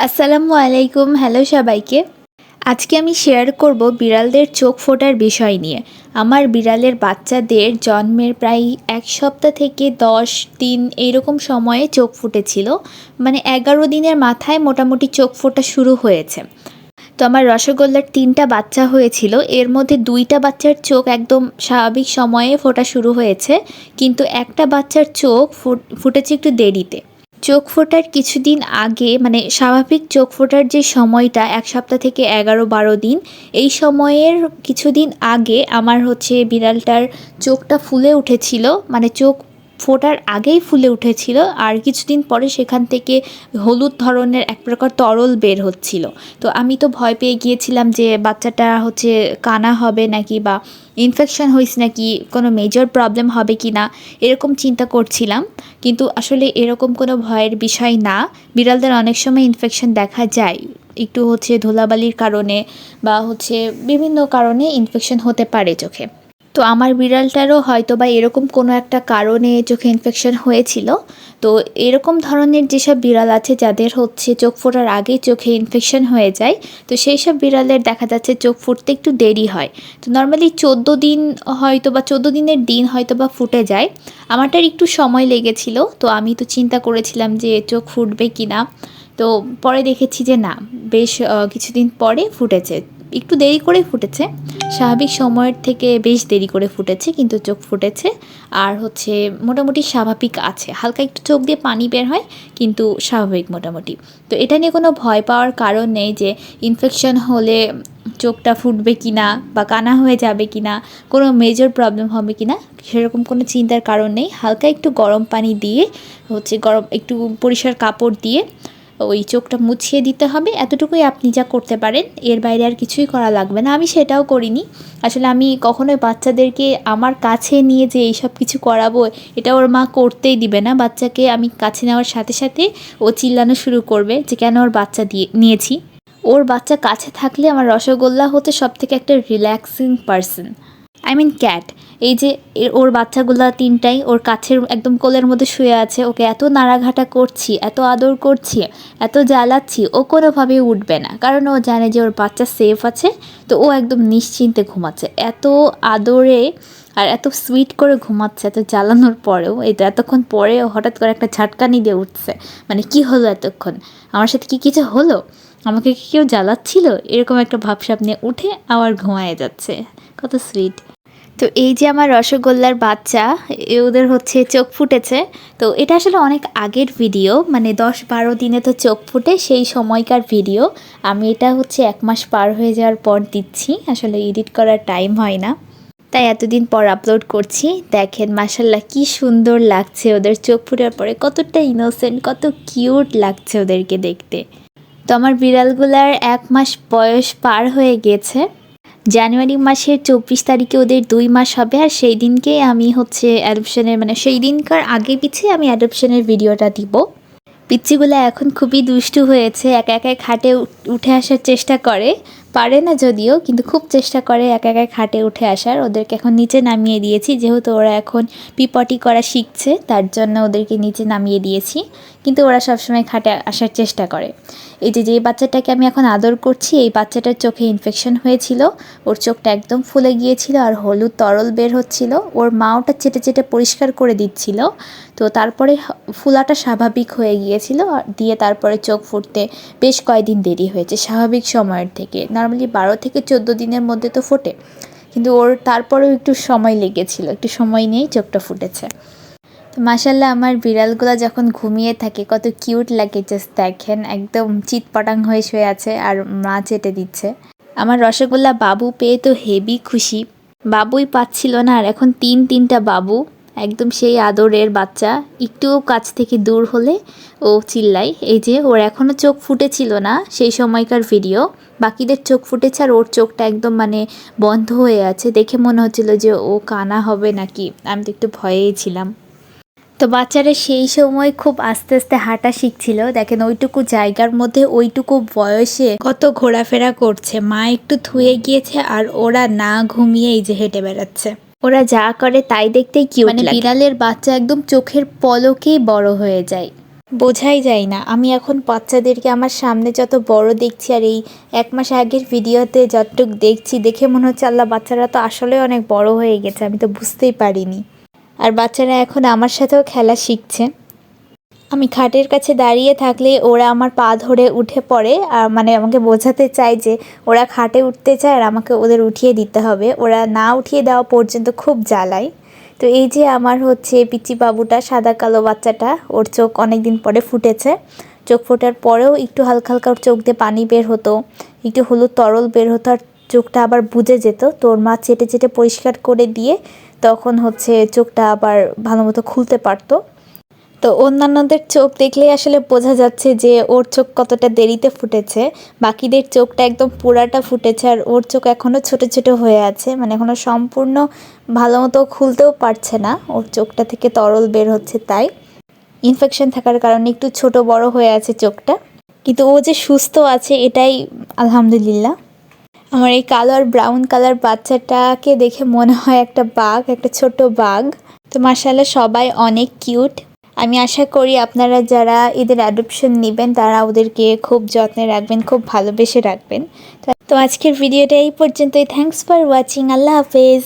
আসসালামু আলাইকুম, হ্যালো সবাইকে। আজকে আমি শেয়ার করব বিড়ালদের চোখ ফোটার বিষয় নিয়ে। আমার বিড়ালের বাচ্চাদের জন্মের প্রায় এক সপ্তাহ থেকে দশ দিন এইরকম সময়ে চোখ ফুটেছিল। মানে এগারো দিনের মাথায় মোটামুটি চোখ ফোটা শুরু হয়েছে। তো আমার রসগোল্লার তিনটা বাচ্চা হয়েছিল। এর মধ্যে দুইটা বাচ্চার চোখ একদম স্বাভাবিক সময়ে ফোটা শুরু হয়েছে। কিন্তু একটা বাচ্চার চোখ ফুট- ফুটেছে একটু দেরিতে। চোখ ফোটার কিছুদিন আগে মানে স্বাভাবিক চোখ ফোটার যে সময়টা, এক সপ্তাহ থেকে এগারো বারো দিন, এই সময়ের কিছুদিন আগে আমার হচ্ছে বিড়ালটার চোখটা ফুলে উঠেছিল। মানে চোখ ফোটার আগেই ফুলে উঠেছিল আর কিছুদিন পরে সেখান থেকে হলুদ ধরনের এক প্রকার তরল বের হচ্ছিল। তো আমি তো ভয় পেয়ে গিয়েছিলাম যে বাচ্চাটা হচ্ছে কানা হবে নাকি বা ইনফেকশন হয়েছে নাকি, কোনো মেজর প্রবলেম হবে কি না এরকম চিন্তা করছিলাম। কিন্তু আসলে এরকম কোনো ভয়ের বিষয় না। বিড়ালদের অনেক সময় ইনফেকশন দেখা যায়। একটু হচ্ছে ধুলাবালির কারণে বা হচ্ছে বিভিন্ন কারণে ইনফেকশন হতে পারে চোখে। তো আমার বিড়ালটারও হয়তো বা এরকম কোনো একটা কারণে চোখে ইনফেকশন হয়েছিল। তো এরকম ধরনের যেসব বিড়াল আছে, যাদের হচ্ছে চোখ ফোটার আগেই চোখে ইনফেকশন হয়ে যায়, তো সেই সব বিড়ালের দেখা যাচ্ছে চোখ ফুটতে একটু দেরি হয়। তো নর্মালি চোদ্দ দিন হয়তো বা চোদ্দ দিনের দিন হয়তো বা ফুটে যায়। আমারটার একটু সময় লেগেছিল, তো আমি তো চিন্তা করেছিলাম যে চোখ ফুটবে কি না তো পরে দেখেছি যে না, বেশ কিছুদিন পরে ফুটেছে। একটু দেরি করে ফুটেছে। স্বাভাবিক সময়ের থেকে বেশ দেরি করে ফুটেছে, কিন্তু চোখ ফুটেছে। আর হচ্ছে মোটামুটি স্বাভাবিক আছে। হালকা একটু চোখ দিয়ে পানি বের হয়, কিন্তু স্বাভাবিক মোটামুটি। তো এটা নিয়ে কোনো ভয় পাওয়ার কারণ নেই যে ইনফেকশন হলে চোখটা ফুটবে কি না বা কানা হয়ে যাবে কি না কোনো মেজর প্রবলেম হবে কি না সেরকম কোনো চিন্তার কারণ নেই। হালকা একটু গরম পানি দিয়ে, হচ্ছে গরম, একটু পরিষ্কার কাপড় দিয়ে ওই চোখটা মুছিয়ে দিতে হবে। এতটুকুই আপনি যা করতে পারেন। এর বাইরে আর কিছুই করা লাগবে না। আমি সেটাও করিনি। আসলে আমি কখনোই বাচ্চাদেরকে আমার কাছে নিয়ে যে এইসব কিছু করাবো, এটা ওর মা করতেই দিবে না। বাচ্চাকে আমি কাছে নেওয়ার সাথে সাথে ও চিল্লানো শুরু করবে যে, কেন ওর বাচ্চা দিয়ে, নিয়েছি? ওর বাচ্চা কাছে থাকলে আমার রসগোল্লা হতে সব থেকে একটা relaxing person I mean cat এই যে ওর বাচ্চাগুলা তিনটাই, ওর কাছের একদম কোলের মধ্যে শুয়ে আছে, ওকে এত নাড়াঘাটা করছি, এত আদর করছি, এত জ্বালাচ্ছি, ও কোনোভাবেই উঠবে না। কারণ ও জানে যে ওর বাচ্চা সেফ আছে, তো ও একদম নিশ্চিন্তে ঘুমাচ্ছে। এত আদরে আর এত সুইট করে ঘুমাচ্ছে এত জ্বালানোর পরেও তো এতক্ষণ পরে ও হঠাৎ করে একটা ঝাটকানি দিয়ে উঠছে। মানে কি হলো এতক্ষণ? আমার সাথে কি কিছু হলো? আমাকে কি কেউ জ্বালাচ্ছিল? এরকম একটা ভাবসাব নিয়ে উঠে আবার ঘুমায় যাচ্ছে। কত সুইট তো এই যে আমার রসগোল্লার বাচ্চা ওদের হচ্ছে চোখ ফুটেছে। তো এটা আসলে অনেক আগের ভিডিও মানে দশ বারো দিনে তো চোখ ফুটে সেই সময়কার ভিডিও। আমি এটা হচ্ছে এক মাস পার হয়ে যাওয়ার পর দিচ্ছি, আসলে এডিট করার টাইম হয় না। তাই এতদিন পর আপলোড করছি। দেখেন মাসাল্লাহ কি সুন্দর লাগছে ওদের চোখ ফুটার পরে। কতটা ইনোসেন্ট কত কিউট লাগছে ওদেরকে দেখতে। তো আমার বিড়ালগুলার এক মাস বয়স পার হয়ে গেছে। জানুয়ারি মাসের চব্বিশ তারিখে ওদের দুই মাস হবে আর সেই দিনকে আমি হচ্ছে অ্যাডপশনের মানে সেই দিনকার আগে পিছিয়ে আমি অ্যাডপশনের ভিডিওটা দিব। পিচ্চিগুলো এখন খুবই দুষ্টু হয়েছে, একা একা খাটে উঠে আসার চেষ্টা করে। পারে না যদিও, কিন্তু খুব চেষ্টা করে একা একা খাটে উঠে আসার। ওদেরকে এখন নিচে নামিয়ে দিয়েছি, যেহেতু ওরা এখন পিপটি করা শিখছে, তার জন্য ওদেরকে নিচে নামিয়ে দিয়েছি। কিন্তু ওরা সবসময় খাটে আসার চেষ্টা করে। এই যে যে বাচ্চাটাকে আমি এখন আদর করছি, এই বাচ্চাটার চোখে ইনফেকশন হয়েছিল। ওর চোখটা একদম ফুলে গিয়েছিল আর হলুদ তরল বের হচ্ছিল। ওর মা ওটা চেটে চেটে পরিষ্কার করে দিচ্ছিল। তো তারপরে ফুলাটা স্বাভাবিক হয়ে গিয়েছিল। দিয়ে তারপরে চোখ ফুটতে বেশ কয়েকদিন দেরি হয়েছে, স্বাভাবিক সময়ের থেকে। নর্মালি বারো থেকে চোদ্দ দিনের মধ্যে তো ফোটে। কিন্তু ওর তারপরেও একটু সময় লেগেছিল, একটু সময় নিয়েই চোখটা ফুটেছে। তো মাসাল্লাহ আমার বিড়ালগুলো যখন ঘুমিয়ে থাকে, কত কিউট লাগে, জাস্ট দেখেন, একদম চিৎপটাং হয়ে শুয়ে আছে আর মা চেটে দিচ্ছে। আমার রসগোল্লা বাবু পেয়ে তো হেভি খুশি। বাবুই পাচ্ছিল না আর এখন তিন তিনটা বাবু। একদম সেই আদরের বাচ্চা একটুও কাছ থেকে দূর হলে ও চিল্লায়। এই যে ওর এখনও চোখ ফুটেছিল না সেই সময়কার ভিডিও বাকিদের চোখ ফুটেছে আর ওর চোখটা একদম মানে বন্ধ হয়ে আছে। দেখে মনে হচ্ছিল যে ও কানা হবে নাকি। আমি তো একটু ভয়েই ছিলাম। তো বাচ্চারা সেই সময় খুব আস্তে আস্তে হাঁটা শিখছিল। দেখেন ওইটুকু জায়গার মধ্যে ওইটুকু বয়সে কত ঘোরাফেরা করছে। মা একটু থুয়ে গিয়েছে আর ওরা না ঘুমিয়ে এই যে হেঁটে বেড়াচ্ছে। ওরা যা করে তাই দেখতেই কি মানে বিড়ালের বাচ্চা একদম চোখের পলকেই বড় হয়ে যায়। বোঝাই যায় না আমি এখন বাচ্চাদেরকে আমার সামনে যত বড় দেখছি আর এই এক মাস আগের ভিডিওতে যতটুক দেখছি দেখে মনে হচ্ছে আল্লাহ বাচ্চারা তো আসলে অনেক বড় হয়ে গেছে আমি তো বুঝতেই পারিনি। আর বাচ্চারা এখন আমার সাথেও খেলা শিখছে। আমি খাটের কাছে দাঁড়িয়ে থাকলে ওরা আমার পা ধরে উঠে পড়ে, আর মানে আমাকে বোঝাতে চায় যে ওরা খাটে উঠতে চায় আর আমাকে ওদের উঠিয়ে দিতে হবে। ওরা না উঠিয়ে দেওয়া পর্যন্ত খুব জ্বালায়। তো এই যে আমার হচ্ছে পিচি বাবুটা সাদা কালো বাচ্চাটা, ওর চোখ অনেক দিন পরে ফুটেছে। চোখ ফোটার পরেও একটু হালকা হালকা ওর চোখ দিয়ে পানি বের হতো, একটু হলুদ তরল বের হতো, আর চোখটা আবার বুঝে যেত। তোর মা চেটে চেটে পরিষ্কার করে দিয়ে তখন হচ্ছে চোখটা আবার ভালো মতো খুলতে পারতো। তো অন্যান্যদের চোখ দেখলেই আসলে বোঝা যাচ্ছে যে ওর চোখ কতটা দেরিতে ফুটেছে। বাকিদের চোখটা একদম পুরাটা ফুটেছে আর ওর চোখ এখনও ছোট ছোট হয়ে আছে। মানে এখনও সম্পূর্ণ ভালো মতো খুলতেও পারছে না। ওর চোখটা থেকে তরল বের হচ্ছে তাই। ইনফেকশন থাকার কারণে একটু ছোট বড় হয়ে আছে চোখটা। কিন্তু ও যে সুস্থ আছে এটাই আলহামদুলিল্লাহ। আমার এই কালো আর ব্রাউন কালার বাচ্চাটাকে দেখে মনে হয় একটা বাঘ, একটা ছোট বাঘ। তো মাসাল্লাহ সবাই অনেক কিউট আমি আশা করি আপনারা যারা এদের অ্যাডপশন নেবেন, তারা ওদেরকে খুব যত্নে রাখবেন, খুব ভালোবেসে রাখবেন। তো- আজকের ভিডিওটা এই পর্যন্তই। থ্যাংকস ফর ওয়াচিং আল্লাহ হাফেজ।